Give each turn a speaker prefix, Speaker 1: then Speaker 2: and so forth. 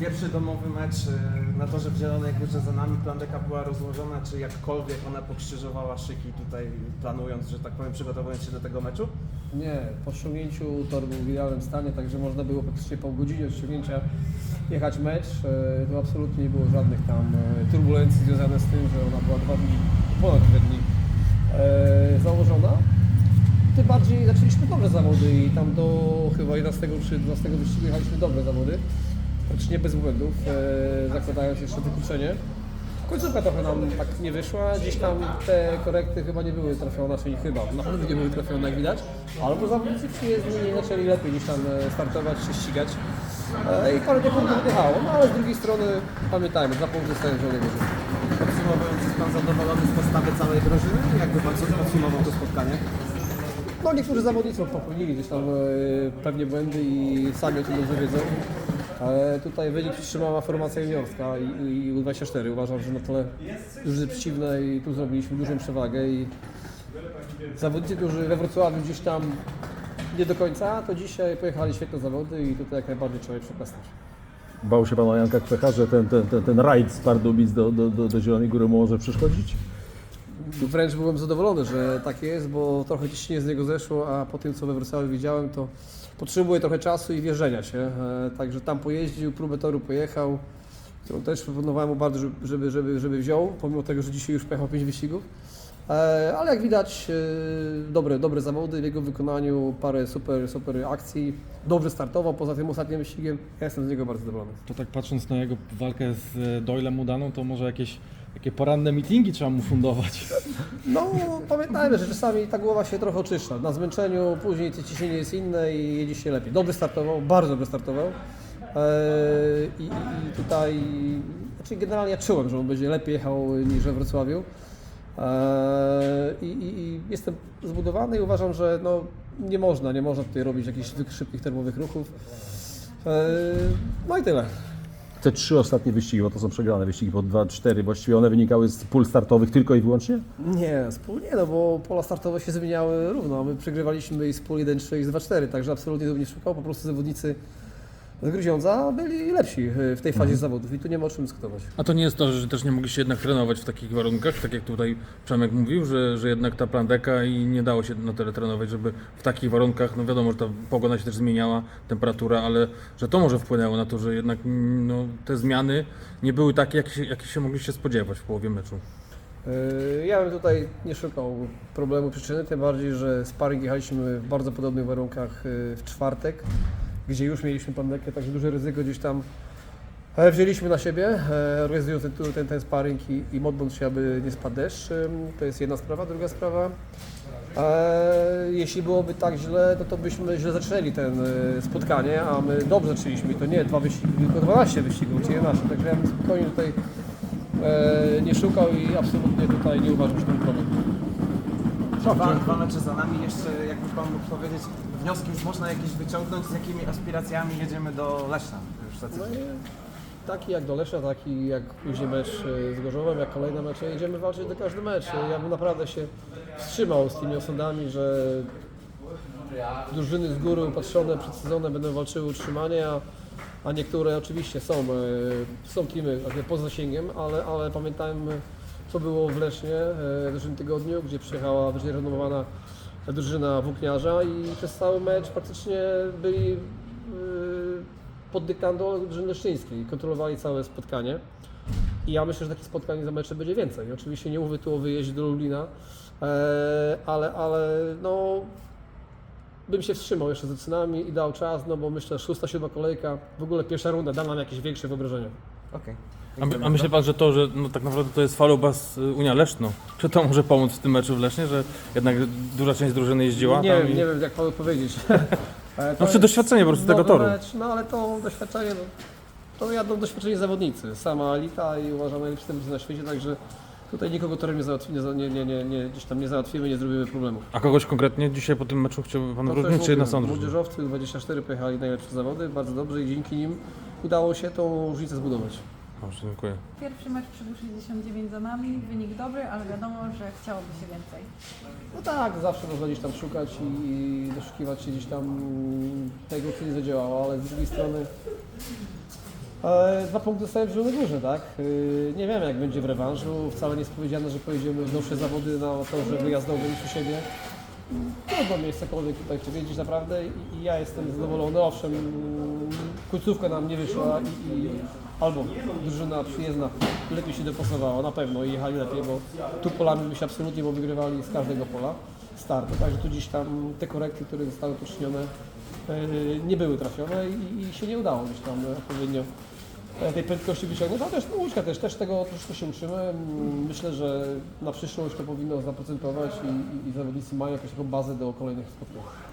Speaker 1: Pierwszy domowy mecz y, na torze w Zielonej Górze za nami plandeka była rozłożona, czy jakkolwiek ona pokrzyżowała szyki tutaj planując, że tak powiem, przygotowując się do tego meczu?
Speaker 2: Nie, po ściągnięciu tor był w idealnym stanie, także można było praktycznie po godzinie od jechać mecz. E, Tu absolutnie nie było żadnych tam e, turbulencji związanych z tym, że ona była dwa dni, ponad dwa dni e, założona. Tym bardziej zaczęliśmy dobre zawody i tam do chyba 11 czy 12 wyścigu jechaliśmy dobre zawody. Praktycznie bez błędów, e, zakładając jeszcze wykluczenie. Końcówka trochę nam tak nie wyszła, gdzieś tam te korekty chyba nie były trafione, czyli chyba, na pewno nie były trafione jak widać, albo zawodnicy przyjezdni zaczęli lepiej niż tam e, startować czy ścigać E, i parę punktów odjechało, no ale z drugiej strony pamiętajmy, dwa punkty stają w Górze.
Speaker 1: Podsumowując, jest Pan zadowolony z postawy całej drużyny? Jakby Pan podsumował to spotkanie?
Speaker 2: No niektórzy zawodnicy popełnili gdzieś tam pewnie błędy i sami o tym dobrze wiedzą. Ale tutaj wynik przytrzymała formacja juniorska i, i U24. Uważam, że na tle drużyny przeciwnej tu zrobiliśmy dużą przewagę i zawodnicy, którzy we Wrocławiu gdzieś tam nie do końca, to dzisiaj pojechali świetne zawody i tutaj jak najbardziej trzeba je przekazać.
Speaker 3: Bał się Pan o Janka Kwecha, że ten, ten, ten, ten rajd z Pardubic do, do, do, do Zielonej Góry może przeszkodzić?
Speaker 2: Wręcz byłem zadowolony, że tak jest, bo trochę ciśnienie z niego zeszło, a po tym co we Wrocławiu widziałem, to potrzebuje trochę czasu i wierzenia się. E, Także tam pojeździł, próbę toru pojechał, którą też proponowałem mu bardzo, żeby- żeby, żeby, wziął, pomimo tego, że dzisiaj już pojechał 5 wyścigów. E, Ale jak widać, e, dobre, dobre zawody w jego wykonaniu, parę super, super akcji. Dobrze startował, poza tym ostatnim wyścigiem. Ja jestem z niego bardzo zadowolony.
Speaker 4: To tak patrząc na jego walkę z Doylem udaną, to może jakieś takie poranne meetingi trzeba mu fundować.
Speaker 2: No, pamiętajmy, że czasami ta głowa się trochę oczyszcza. Na zmęczeniu, później to ciśnienie jest inne i jedzie się lepiej. Dobry startował, bardzo dobry startował. Eee, i, i, tutaj, znaczy generalnie ja czułem, że on będzie lepiej jechał niż we Wrocławiu. Eee, i, i, I jestem zbudowany i uważam, że no, nie można, nie można tutaj robić jakichś szybkich termowych ruchów. Eee, no i tyle.
Speaker 3: Te trzy ostatnie wyścigi, bo to są przegrane wyścigi po 2-4, właściwie one wynikały z pól startowych tylko i wyłącznie?
Speaker 2: Nie, wspólnie, no bo pola startowe się zmieniały równo. My przegrywaliśmy i z pól 1-3 i z 2-4, także absolutnie to nie szukał. Po prostu zawodnicy z Gruziądza byli lepsi y, w tej fazie zawodów i tu nie ma o czym dyskutować.
Speaker 4: A to nie jest to, że też nie mogliście jednak trenować w takich warunkach, tak jak tutaj Przemek mówił, że, że jednak ta plandeka i nie dało się na tyle trenować, żeby w takich warunkach, no wiadomo, że ta pogoda się też zmieniała, temperatura, ale że to może wpłynęło na to, że jednak mm, no, te zmiany nie były takie, jakie się, jakie się mogliście spodziewać w połowie meczu.
Speaker 2: Y, Ja bym tutaj nie szukał problemu przyczyny, tym bardziej, że sparring jechaliśmy w bardzo podobnych warunkach y, w czwartek, gdzie już mieliśmy pandekę, także duże ryzyko gdzieś tam e, wzięliśmy na siebie, e, organizując ten, ten, ten sparring i, i modląc się, aby nie spadł deszcz. To jest jedna sprawa. Druga sprawa, e, jeśli byłoby tak źle, no to byśmy źle zaczęli ten spotkanie, a my dobrze zaczęliśmy i to nie dwa wyścigi, tylko 12 wyścigów, czy 11, także ja bym spokojnie tutaj nie szukał i absolutnie tutaj nie uważam, że to był problem.
Speaker 1: Dwa, dwa mecze za nami. Jeszcze jakby Pan mógł powiedzieć, wnioski już można jakieś wyciągnąć, z jakimi aspiracjami jedziemy do Leszna? Już
Speaker 2: No taki jak do Lesza, taki jak później mecz e, z Gorzowem, jak kolejne mecze, jedziemy walczyć do każdy mecz. Ja bym naprawdę się wstrzymał z tymi osądami, że drużyny z góry upatrzone, przedsadzone będą walczyły o utrzymanie, a, niektóre oczywiście są, e, są teamy takie poza zasięgiem, ale, ale pamiętajmy co było w Lesznie e, w zeszłym tygodniu, gdzie przyjechała wyżej renomowana drużyna włókniarza i przez cały mecz praktycznie byli e, pod dyktando drużyny leszczyńskiej, kontrolowali całe spotkanie. I ja myślę, że takich spotkań za mecze będzie więcej. Oczywiście nie mówię tu o wyjeździe do Lublina, e, ale, ale no, bym się wstrzymał jeszcze z cenami i dał czas, no bo myślę, szósta, siódma kolejka, w ogóle pierwsza runda da nam jakieś większe wyobrażenia.
Speaker 1: Okej.
Speaker 4: A, my, a myśli Pan, że to, że no, tak naprawdę to jest falubas y, Unia Leszno, czy to może pomóc w tym meczu w Lesznie, że jednak duża część drużyny jeździła
Speaker 2: nie
Speaker 4: tam
Speaker 2: wiem,
Speaker 4: i...
Speaker 2: nie wiem jak panu powiedzieć. To
Speaker 4: No przy
Speaker 2: jest
Speaker 4: doświadczeniu po prostu tego
Speaker 2: nowy
Speaker 4: toru.
Speaker 2: Mecz, no ale to doświadczenie, no, to jadą doświadczeni zawodnicy. Sama Alita i uważam najlepsi zawodnicy na świecie, także tutaj nikogo torem nie załatwimy, nie, nie, nie, nie, gdzieś tam nie załatwimy, nie zrobimy problemów.
Speaker 4: A kogoś konkretnie dzisiaj po tym meczu chciałby Pan
Speaker 2: No,
Speaker 4: wyróżnić, czy jedna
Speaker 2: mówiłem,
Speaker 4: są drużyny?
Speaker 2: Młodzieżowcy 24 pojechali najlepsze zawody, bardzo dobrze i dzięki nim udało się tą różnicę zbudować.
Speaker 4: Dobrze, dziękuję.
Speaker 5: Pierwszy mecz przy 69 za nami, wynik dobry, ale wiadomo, że chciałoby się więcej.
Speaker 2: No tak, zawsze można gdzieś tam szukać i, i doszukiwać się gdzieś tam tego, co nie zadziałało, ale z drugiej strony Dwa punkty dostałem w Zielonej Górze, tak? E, Nie wiem jak będzie w rewanżu, wcale nie jest powiedziane, że pojedziemy w nowsze zawody na torze wyjazdowym u siebie. Trudno mi jest cokolwiek tutaj powiedzieć naprawdę i, ja jestem zadowolony. Owszem, końcówka nam nie wyszła i, i albo drużyna przyjezdna lepiej się dopasowała, na pewno i jechali lepiej, bo tu polami by się absolutnie bo wygrywali z każdego pola startu. Także tu gdzieś tam te korekty, które zostały poczynione nie były trafione i, się nie udało gdzieś tam odpowiednio e, tej prędkości wyciągnąć, ale też no, Łódźka też, też tego troszkę się uczymy. Myślę, że na przyszłość to powinno zaprocentować i, i, i zawodnicy mają jakąś taką bazę do kolejnych spotkań.